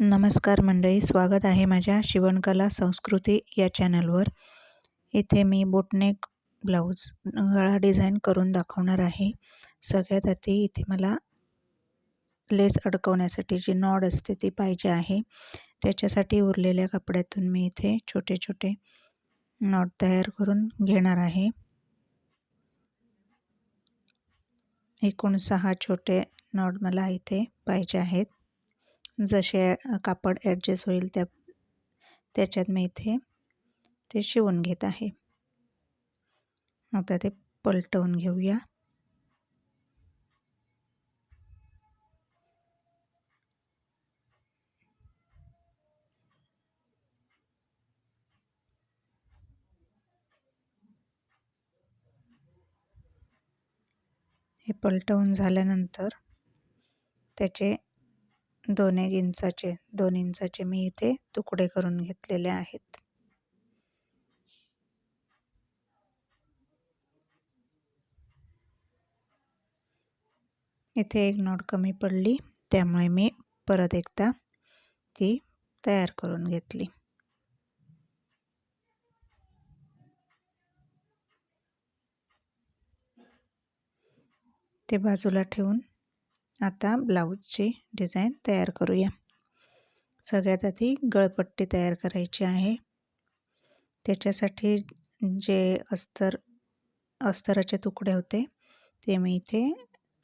नमस्कार मंडळी स्वागत आहे माझ्या शिवणकला संस्कृती या चॅनलवर. इथे मी बोटनेक ब्लाऊज गळा डिझाईन करून दाखवणार आहे. सगळ्यात आधी इथे मला लेस अडकवण्यासाठी जी नॉड असते ती पाहिजे आहे. त्याच्यासाठी उरलेल्या कपड्यातून मी इथे छोटे छोटे नॉड तयार करून घेणार आहे. एकूण सहा छोटे नॉड मला इथे पाहिजे आहेत. जसे कापड ॲडजस्ट होईल त्या त्याच्यात मी इथे ते शिवून घेत आहे. आता ते पलटवून घेऊया. हे पलटवून झाल्यानंतर त्याचे दोन एक इंचाचे दोन इंचाचे मी इथे तुकडे करून घेतलेले आहेत. इथे एक नॉट कमी पडली त्यामुळे मी परत एकदा ती तयार करून घेतली. ते बाजूला ठेवून आता ब्लाऊजची डिझाईन तयार करूया. सगळ्यात आधी गळपट्टी तयार करायची आहे. त्याच्यासाठी जे अस्तर अस्तराचे तुकडे होते ते मी इथे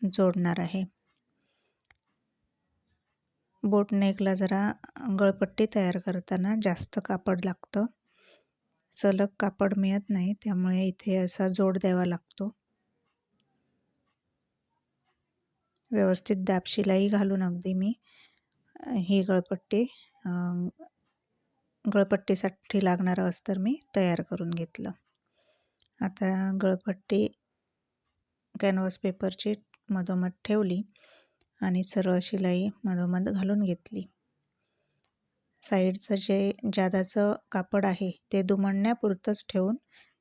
जोडणार आहे. बोट नेकला जरा गळपट्टी तयार करताना जास्त कापड लागतं. सलग कापड मिळत नाही त्यामुळे इथे असा जोड द्यावा लागतो. व्यवस्थित दाब शिलाई घालून अगदी मी. ही गळपट्टी गळपट्टीसाठी लागणारं अस्तर मी तयार करून घेतलं. आता गळपट्टी कॅनव्हास पेपरची मधोमध ठेवली आणि सरळ शिलाई मधोमध घालून घेतली. साईडचं जे जादाचं कापड आहे ते दुमडण्यापुरतंच ठेवून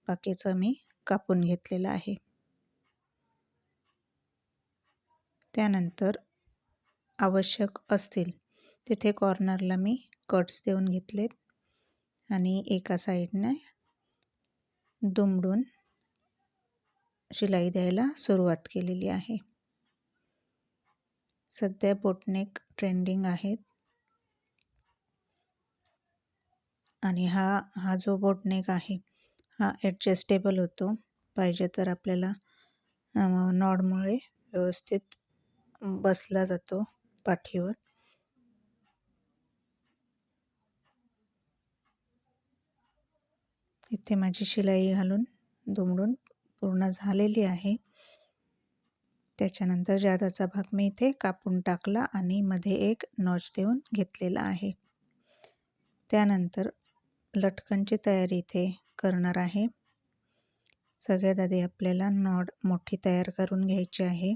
बाकीचं मी कापून घेतलेलं आहे. त्यानंतर आवश्यक असतील तिथे कॉर्नरला मी कट्स देऊन घेतलेत आणि एका साईडने दुमडून शिलाई द्यायला सुरुवात केलेली आहे. सध्या बोटनेक ट्रेंडिंग आहेत आणि हा हा जो बोटनेक आहे हा ॲडजस्टेबल होतो. पाहिजे तर आपल्याला नॉडमुळे व्यवस्थित बसला जातो पाठीवर. इथे माझी शिलाई घालून दुमडून पूर्ण झालेली आहे. त्याच्यानंतर जादाचा भाग मी इथे कापून टाकला आणि मध्ये एक नॉच देऊन घेतलेला आहे. त्यानंतर लटकनची तयारी इथे करणार आहे. सगळ्यात आधी आपल्याला नॉड मोठी तयार करून घ्यायची आहे.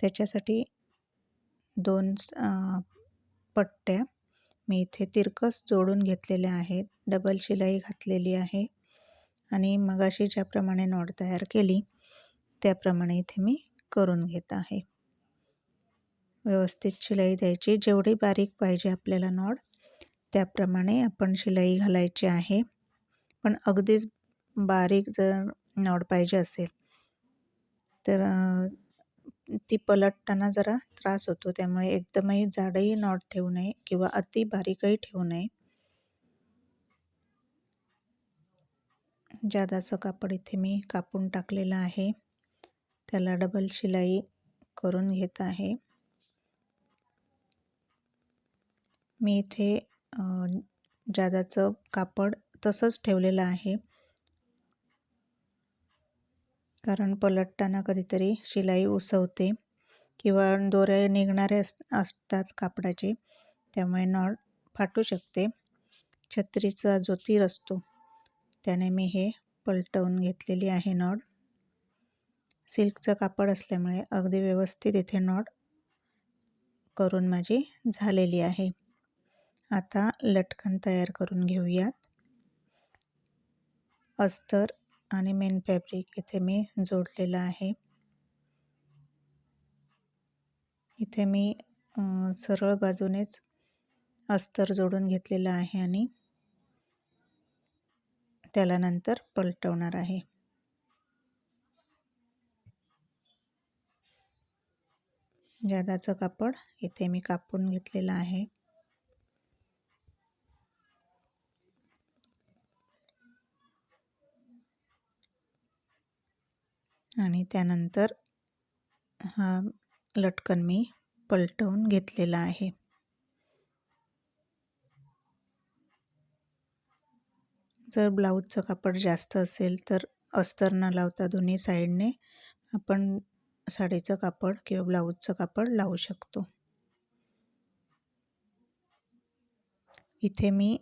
त्याच्यासाठी दोन पट्ट्या. मी इथे तिरकस जोडून घेतलेल्या आहेत. डबल शिलाई घातलेली आहे. आणि मगाशी ज्याप्रमाणे नॉड तयार केली त्याप्रमाणे इथे मी करून घेत आहे. व्यवस्थित शिलाई द्यायची. जेवढी बारीक पाहिजे आपल्याला नॉड त्याप्रमाणे आपण शिलाई घालायची आहे. पण अगदीच बारीक जर नॉड पाहिजे असेल तर ती पलटताना जरा त्रास होतो. त्यामुळे एकदमही जाडही नॉट ठेवू नये किंवा अति बारीकही ठेवू नये. जादाचं कापड इथे मी कापून टाकलेलं आहे. त्याला डबल शिलाई करून घेत आहे. मी इथे जादाचं कापड तसंच ठेवलेलं आहे. कारण पलटताना कधीतरी शिलाई उसवते किंवा दोरे निघणारे अस असतात कापडाचे त्यामुळे नॉट फाटू शकते. छत्रीचा जो तीर असतो त्याने मी हे पलटवून घेतलेली आहे नॉड सिल्कचं कापड असल्यामुळे अगदी व्यवस्थित इथे नॉड करून माझी झालेली आहे. आता लटकन तयार करून घेऊयात. अस्तर आणि मेन फॅब्रिक इथे मी जोडलेलं आहे. इथे मी सरळ बाजूनेच अस्तर जोडून घेतलेलं आहे आणि त्याला नंतर पलटवणार आहे. जादाचं कापड इथे मी कापून घेतलेलं आहे. आणि त्यानंतर हा लटकन मी पलटवून घेतलेला आहे. जर ब्लाऊजचं कापड जास्त असेल तर अस्तर न लावता दोन्ही साईडने आपण साडीचं कापड किंवा ब्लाऊजचं कापड लावू शकतो. इथे मी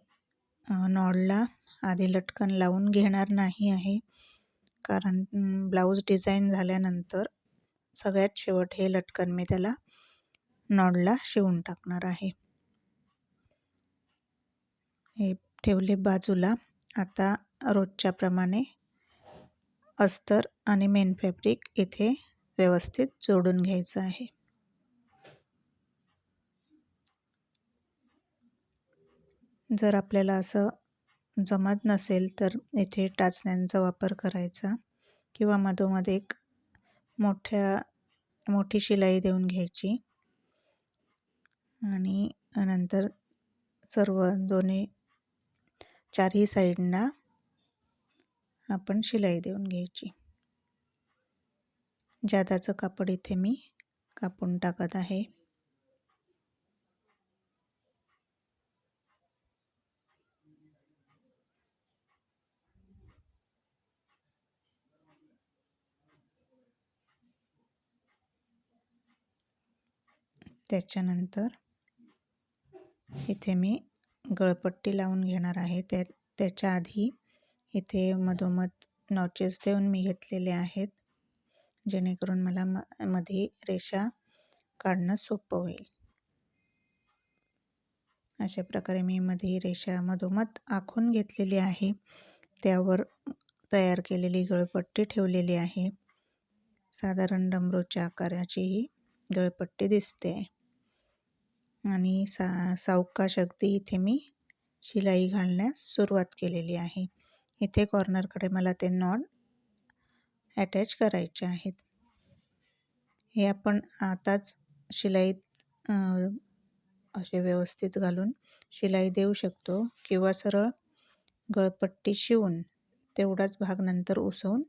नॉडला आधी लटकन लावून घेणार नाही आहे. कारण ब्लाऊज डिझाईन झाल्यानंतर सगळ्यात शेवट हे लटकन मी त्याला नॉडला शिवून टाकणार आहे. हे ठेवले बाजूला. आता रोजच्याप्रमाणे अस्तर आणि मेन फॅब्रिक इथे व्यवस्थित जोडून घ्यायचं आहे. जर आपल्याला असं जमत नसेल तर इथे टाचण्यांचा वापर करायचा किंवा मधोमध एक मोठ्या मोठी शिलाई देऊन घ्यायची. आणि नंतर सर्व दोन्ही चारही साईडना आपण शिलाई देऊन घ्यायची. जादाचं कापड इथे मी कापून टाकत आहे. त्याच्यानंतर इथे मी गळपट्टी लावून घेणार आहे. त्या त्याच्या आधी इथे मधोमध नॉचेस देऊन मी घेतलेले आहेत. जेणेकरून मला म मध्ये रेषा काढणं सोपं होईल. अशा प्रकारे मी मध्ये रेषा मधोमध आखून घेतलेली आहे. त्यावर तयार केलेली गळपट्टी ठेवलेली आहे. साधारण डमरूच्या आकाराची ही गळपट्टी दिसते. आणि सा सावकाश अगदी इथे मी शिलाई घालण्यास सुरुवात केलेली आहे. इथे कॉर्नरकडे मला ते नॉड अटॅच करायचे आहेत. हे आपण आताच शिलाईत असे व्यवस्थित घालून शिलाई देऊ शकतो किंवा सरळ गळपट्टी शिवून तेवढाच भाग नंतर उसवून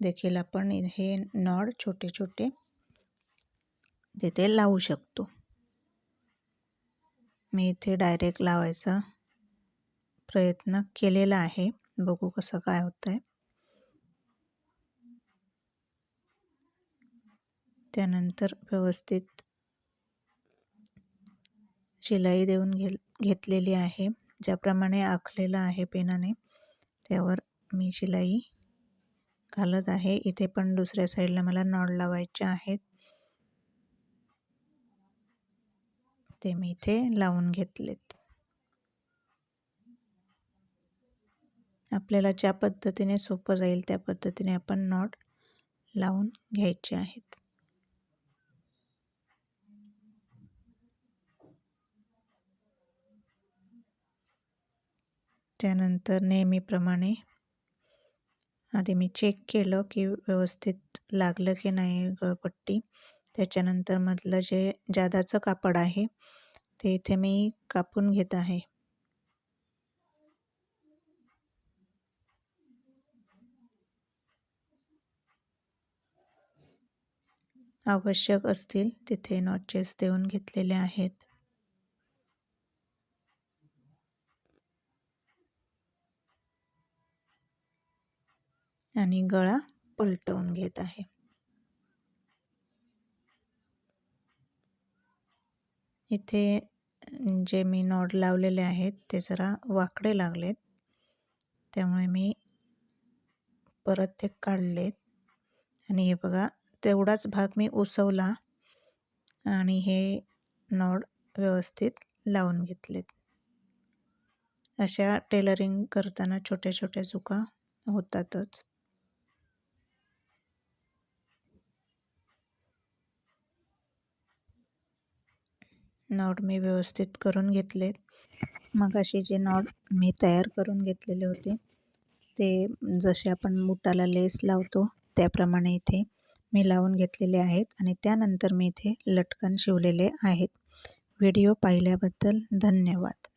देखील आपण हे नॉड छोटे छोटे तिथे लावू शकतो. मी इथे डायरेक्ट लावायचा प्रयत्न केलेला आहे. बघू कसं काय होतं आहे त्यानंतर व्यवस्थित शिलाई देऊन घे घेतलेली आहे. ज्याप्रमाणे आखलेलं आहे पेनाने त्यावर मी शिलाई घालत आहे. इथे पण दुसऱ्या साईडला मला नॉड लावायचे आहेत. ते मी इथे लावून घेतलेत. आपल्याला ज्या पद्धतीने सोपं जाईल त्या पद्धतीने आपण नॉट लावून घ्यायचे आहेत. त्यानंतर नेहमीप्रमाणे आधी मी चेक केलं की व्यवस्थित लागलं की नाही गळपट्टी. त्याच्यानंतर मधलं जे जादाचं कापड आहे ते इथे मी कापून घेत आहे. आवश्यक असतील तिथे नॉचेस देऊन घेतलेले आहेत. आणि गळा पलटवून घेत आहे. इथे जे मी नॉड लावलेले आहेत ते जरा वाकडे लागलेत. त्यामुळे मी परत ते काढलेत. आणि हे बघा तेवढाच भाग मी उसवला आणि हे नॉड व्यवस्थित लावून घेतलेत. अशा टेलरिंग करताना छोट्या छोट्या चुका होतातच. नॉड मी व्यवस्थित करून घेतलेत. मग असे जे नॉट मी तयार करून घेतलेले होते ते जसे आपण बुटाला लेस लावतो त्याप्रमाणे इथे मी लावून घेतलेले आहेत आणि त्यानंतर मी इथे लटकन शिवलेले आहेत. व्हिडिओ पाहिल्याबद्दल धन्यवाद.